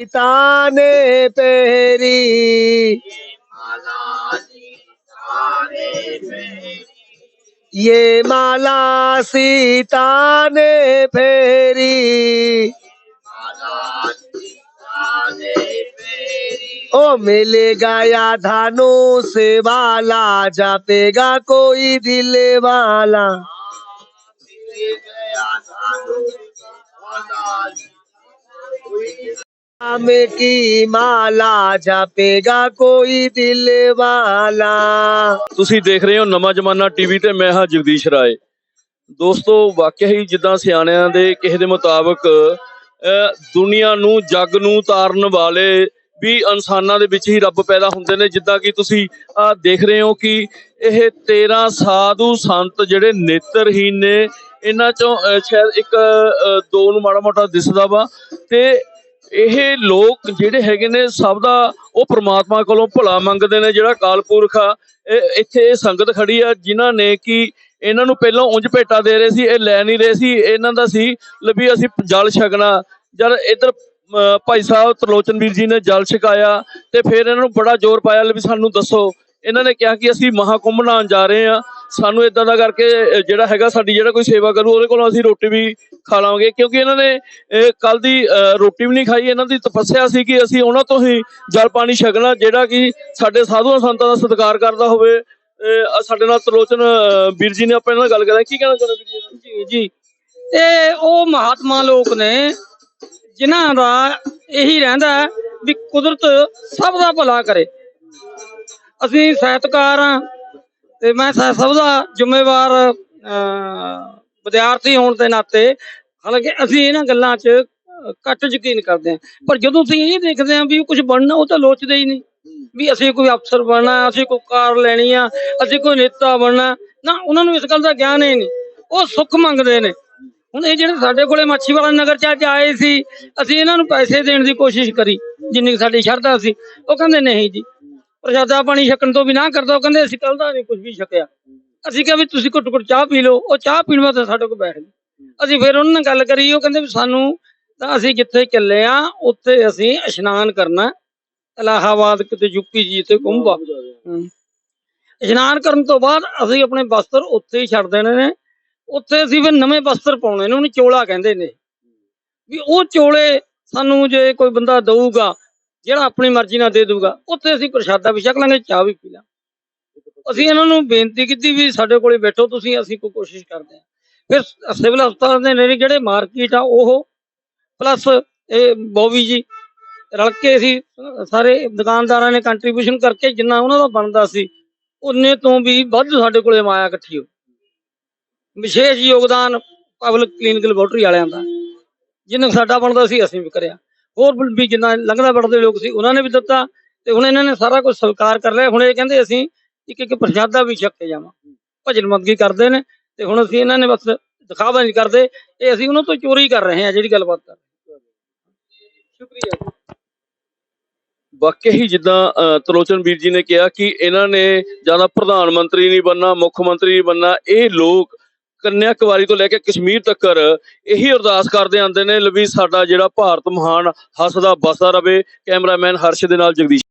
ताने पेरी ये माला सीता ने फेरी ओ मिलेगा या धानु से वाला जापेगा कोई दिल वाला नाम की माला जापेगा कोई दिल वाला ਤੁਸੀਂ ਦੇਖ ਰਹੇ ਹੋ ਨਵਾਂ ਜ਼ਮਾਨਾ ਟੀਵੀ ਤੇ ਮੈਂ ਹਾਂ ਜਗਦੀਸ਼ ਰਾਏ ਦੋਸਤੋ ਵਾਕਿਆ ਹੀ ਜਿੱਦਾਂ ਸਿਆਣਿਆਂ ਦੇ ਕਿਸੇ ਦੇ ਮੁਤਾਬਕ ਅਹ, ਦੁਨੀਆ ਨੂੰ ਜੱਗ ਨੂੰ ਤਾਰਨ ਵਾਲੇ ਵੀ ਇਨਸਾਨਾਂ ਦੇ ਵਿੱਚ ਹੀ ਰੱਬ ਪੈਦਾ ਹੁੰਦੇ ਨੇ ਜਿੱਦਾਂ ਕਿ ਤੁਸੀਂ ਆ ਦੇਖ ਰਹੇ ਹੋ ਕਿ ਇਹ 13 ਸਾਧੂ ਸੰਤ ਜਿਹੜੇ ਨੇਤਰਹੀਨ ਨੇ ਇਹਨਾਂ ਚੋਂ ਅਹ, ਸ਼ਾਇਦ ਇੱਕ ਅਹ, ਦੋ ਨੂੰ ਮਾੜਾ ਮੋਟਾ ਦਿਸਦਾ ਵਾ ਤੇ ਇਹ ਲੋਕ ਜਿਹੜੇ ਹੈਗੇ ਨੇ ਸਭ ਦਾ, ਉਹ ਪ੍ਰਮਾਤਮਾ ਕੋਲੋਂ ਭਲਾ ਮੰਗਦੇ ਨੇ, ਜਿਹੜਾ ਕਾਲ ਪੁਰਖ ਆ, ਇਹ ਇੱਥੇ ਇਹ ਸੰਗਤ ਖੜੀ ਆ, ਜਿਨ੍ਹਾਂ ਨੇ ਕਿ ਇਹਨਾਂ ਨੂੰ ਪਹਿਲਾਂ ਉਂਝ ਭੇਟਾ ਦੇ ਰਹੇ ਸੀ, ਇਹ ਲੈ ਨਹੀਂ ਰਹੇ ਸੀ, ਇਹਨਾਂ ਦਾ ਸੀ, ਲੈ ਅਸੀਂ ਜਲ ਛਕਣਾ। ਜਦ ਇੱਧਰ ਭਾਈ ਸਾਹਿਬ ਤਰਲੋਚਨ ਵੀਰ ਜੀ ਨੇ ਜਲ ਛਕਾਇਆ, ਤੇ ਫਿਰ ਇਹਨਾਂ ਨੂੰ ਬੜਾ ਜ਼ੋਰ ਪਾਇਆ, ਲੈ ਸਾਨੂੰ ਦੱਸੋ। ਇਹਨਾਂ ਨੇ ਕਿਹਾ ਕਿ ਅਸੀਂ ਮਹਾਕੁੰਭ ਨਹਾਉਣ ਜਾ ਰਹੇ ਆ ਸਾਨੂੰ ਇਦਾਂ ਦਾ ਕਰਕੇ ਜਿਹੜਾ ਹੈਗਾ ਸਾਡੀ ਜਿਹੜਾ ਕੋਈ ਸੇਵਾ ਕਰੂ, ਉਹਦੇ ਕੋਲੋਂ ਅਸੀਂ ਰੋਟੀ ਵੀ ਖਾ ਲਾਂਗੇ। ਕਿਉਂਕਿ ਇਹਨਾਂ ਨੇ ਕੱਲ ਦੀ ਰੋਟੀ ਵੀ ਨਹੀਂ ਖਾਈ, ਇਹਨਾਂ ਦੀ ਤਪੱਸਿਆ ਸੀ ਕਿ ਅਸੀਂ ਉਹਨਾਂ ਤੋਂ ਹੀ ਜਲ ਪਾਣੀ ਛਕਣਾ, ਜਿਹੜਾ ਕਿ ਸਾਡੇ ਸਾਧੂਆਂ ਸੰਤਾਂ ਦਾ ਸਤਿਕਾਰ ਕਰਦਾ ਹੋਵੇ। ਸਾਡੇ ਨਾਲ ਤਰਲੋਚਨ ਵੀਰ ਜੀ ਨੇ ਆਪਾਂ ਇਹਨਾਂ ਨਾਲ ਗੱਲ ਕਰਾਂ ਕੀ ਕਹਿਣਾ ਚਾਹੁੰਦੇ ਵੀਰ ਜੀ? ਜੀ ਇਹ ਉਹ ਮਹਾਤਮਾ ਲੋਕ ਨੇ, ਜਿਨ੍ਹਾਂ ਦਾ ਇਹੀ ਰਹਿੰਦਾ ਵੀ ਕੁਦਰਤ ਸਭ ਦਾ ਭਲਾ ਕਰੇ। ਅਸੀਂ ਸਾਹਿਤਕਾਰ ਹਾਂ ਤੇ ਮੈਂ ਸਭ ਦਾ ਜ਼ਿੰਮੇਵਾਰ ਵਿਦਿਆਰਥੀ ਹੋਣ ਦੇ ਨਾਤੇ, ਹਾਲਾਂਕਿ ਅਸੀਂ ਇਹਨਾਂ ਗੱਲਾਂ 'ਚ ਘੱਟ ਯਕੀਨ ਕਰਦੇ ਹਾਂ। ਪਰ ਜਦੋਂ ਅਸੀਂ ਇਹ ਦੇਖਦੇ ਹਾਂ ਵੀ ਕੁਝ ਬਣਨਾ, ਉਹ ਤਾਂ ਲੋਚਦੇ ਹੀ ਨਹੀਂ। ਵੀ ਅਸੀਂ ਕੋਈ ਅਫਸਰ ਬਣਨਾ, ਅਸੀਂ ਕੋਈ ਕਾਰ ਲੈਣੀ ਆ, ਅਸੀਂ ਕੋਈ ਨੇਤਾ ਬਣਨਾ, ਨਾ, ਉਹਨਾਂ ਨੂੰ ਇਸ ਗੱਲ ਦਾ ਗਿਆਨ ਹੀ ਨਹੀਂ। ਉਹ ਸੁੱਖ ਮੰਗਦੇ ਨੇ। ਹੁਣ ਇਹ ਜਿਹੜੇ ਸਾਡੇ ਕੋਲੇ ਮਾਛੀਵਾੜਾ ਨਗਰ ਚ ਅੱਜ ਆਏ ਸੀ, ਅਸੀਂ ਇਹਨਾਂ ਨੂੰ ਪੈਸੇ ਦੇਣ ਦੀ ਕੋਸ਼ਿਸ਼ ਕਰੀ, ਜਿੰਨੀ ਕੁ ਸਾਡੀ ਸ਼ਰਧਾ ਸੀ। ਉਹ ਕਹਿੰਦੇ, ਨਹੀਂ ਜੀ ਪ੍ਰਸ਼ਾਦਾ ਪਾਣੀ ਛਕਣ ਤੋਂ ਵੀ ਨਾ ਕਰਦਾ ਉਹ ਕਹਿੰਦੇ ਅਸੀਂ ਕੱਲ ਦਾ ਨਹੀਂ ਕੁਝ ਵੀ ਛਕਿਆ। ਅਸੀਂ ਕਿਹਾ ਵੀ ਤੁਸੀਂ ਘੁੱਟ ਘੁੱਟ ਚਾਹ ਪੀ ਲਓ ਉਹ ਚਾਹ ਪੀਣ ਵਾਸਤੇ ਸਾਡੇ ਕੋਲ ਬੈਠ ਗਏ। ਅਸੀਂ ਫਿਰ ਉਹਨਾਂ ਨਾਲ ਗੱਲ ਕਰੀ ਉਹ ਕਹਿੰਦੇ ਵੀ ਸਾਨੂੰ ਤਾਂ ਅਸੀਂ ਜਿੱਥੇ ਚੱਲੇ ਆ ਉੱਥੇ ਅਸੀਂ ਇਸ਼ਨਾਨ ਕਰਨਾ ਇਲਾਹਾਬਾਦ ਕਿਤੇ ਯੂਪੀ ਜੀ ਤੇ ਕੁੰਭ। ਇਸ਼ਨਾਨ ਕਰਨ ਤੋਂ ਬਾਅਦ ਅਸੀਂ ਆਪਣੇ ਵਸਤਰ ਉੱਥੇ ਹੀ ਛੱਡ ਦੇਣੇ ਨੇ। ਉੱਥੇ ਅਸੀਂ ਫਿਰ ਨਵੇਂ ਵਸਤਰ ਪਾਉਣੇ ਨੇ ਉਹਨੂੰ ਚੋਲਾ ਕਹਿੰਦੇ ਨੇ। ਵੀ ਉਹ ਚੋਲੇ ਸਾਨੂੰ ਜੇ ਕੋਈ ਬੰਦਾ ਦਊਗਾ ਜਿਹੜਾ ਆਪਣੀ ਮਰਜ਼ੀ ਨਾਲ ਦੇ ਦੂਗਾ ਉੱਥੇ ਅਸੀਂ ਪ੍ਰਸ਼ਾਦਾ ਵੀ ਛਕ ਲਾਂਗੇ, ਚਾਹ ਵੀ ਪੀ ਲਾਂ ਅਸੀਂ ਇਹਨਾਂ ਨੂੰ ਬੇਨਤੀ ਕੀਤੀ ਵੀ ਸਾਡੇ ਕੋਲੇ ਬੈਠੋ ਤੁਸੀਂ, ਅਸੀਂ ਕੋਈ ਕੋਸ਼ਿਸ਼ ਕਰਦੇ ਹਾਂ। ਫਿਰ ਸਿਵਲ ਹਸਪਤਾਲ ਦੇ ਨੇੜੇ ਜਿਹੜੇ ਮਾਰਕੀਟ ਆ, ਉਹ ਪਲੱਸ ਇਹ ਬੋਵੀ ਜੀ, ਰਲ ਕੇ ਅਸੀਂ ਸਾਰੇ ਦੁਕਾਨਦਾਰਾਂ ਨੇ ਕੰਟਰੀਬਿਊਸ਼ਨ ਕਰਕੇ ਜਿੰਨਾ ਉਹਨਾਂ ਦਾ ਬਣਦਾ ਸੀ, ਉਹਨੇ ਤੋਂ ਵੀ ਵੱਧ ਸਾਡੇ ਕੋਲੇ ਮਾਇਆ ਇਕੱਠੀ ਹੋ ਵਿਸ਼ੇਸ਼ ਯੋਗਦਾਨ ਪਬਲਿਕ ਕਲੀਨਿਕ ਲੈਬੋਰਟਰੀ ਵਾਲਿਆਂ ਦਾ ਜਿੰਨਾ ਸਾਡਾ ਬਣਦਾ ਸੀ, ਅਸੀਂ ਵੀ ਕਰਿਆ। ਹੋਰ ਵੀ- ਜਿੰਨਾ ਲੰਘਦਾ ਵੜਦੇ ਲੋਕ ਸੀ, ਉਹਨਾਂ ਨੇ ਵੀ ਦਿੱਤਾ ਤੇ ਹੁਣ ਇਹਨਾਂ ਨੇ ਸਾਰਾ ਕੁਝ ਸਵੀਕਾਰ ਕਰ ਲਿਆ। ਹੁਣ ਇਹ ਕਹਿੰਦੇ ਅਸੀਂ ਇੱਕ ਇੱਕ ਪ੍ਰਸ਼ਾਦਾ ਵੀ ਛਕ ਕੇ ਜਾਵਾਂ। ਭਜਨ ਮੰਗੀ ਕਰਦੇ ਨੇ ਤੇ ਹੁਣ ਅਸੀਂ ਇਹਨਾਂ ਨੇ ਬਸ ਦਿਖਾਵਾ ਨਹੀਂ ਕਰਦੇ। ਇਹ ਅਸੀਂ ਉਹਨਾਂ ਤੋਂ ਚੋਰੀ ਕਰ ਰਹੇ ਹਾਂ ਜਿਹੜੀ ਗੱਲਬਾਤ ਕਰ ਸ਼ੁਕਰੀਆ। ਵਾਕਿਆ ਹੀ ਜਿੱਦਾਂ ਤਲੋਚਨ ਵੀਰ ਜੀ ਨੇ ਕਿਹਾ ਕਿ ਇਹਨਾਂ ਨੇ ਜ਼ਿਆਦਾ ਪ੍ਰਧਾਨ ਮੰਤਰੀ ਨਹੀਂ ਬੰਨਾ ਮੁੱਖ ਮੰਤਰੀ ਨਹੀਂ ਬੰਨਾ ਇਹ ਲੋਕ ਕੰਨਿਆ ਕੁਮਾਰੀ ਤੋਂ ਲੈ ਕੇ ਕਸ਼ਮੀਰ ਤੱਕ ਇਹੀ ਅਰਦਾਸ ਕਰਦੇ ਆਂਦੇ ਨੇ ਵੀ ਸਾਡਾ ਜਿਹੜਾ ਭਾਰਤ ਮਹਾਨ ਹੱਸਦਾ, ਬਸਦਾ ਰਵੇ। ਕੈਮਰਾਮੈਨ ਹਰਸ਼ ਦੇ ਨਾਲ ਜਗਦੀਸ਼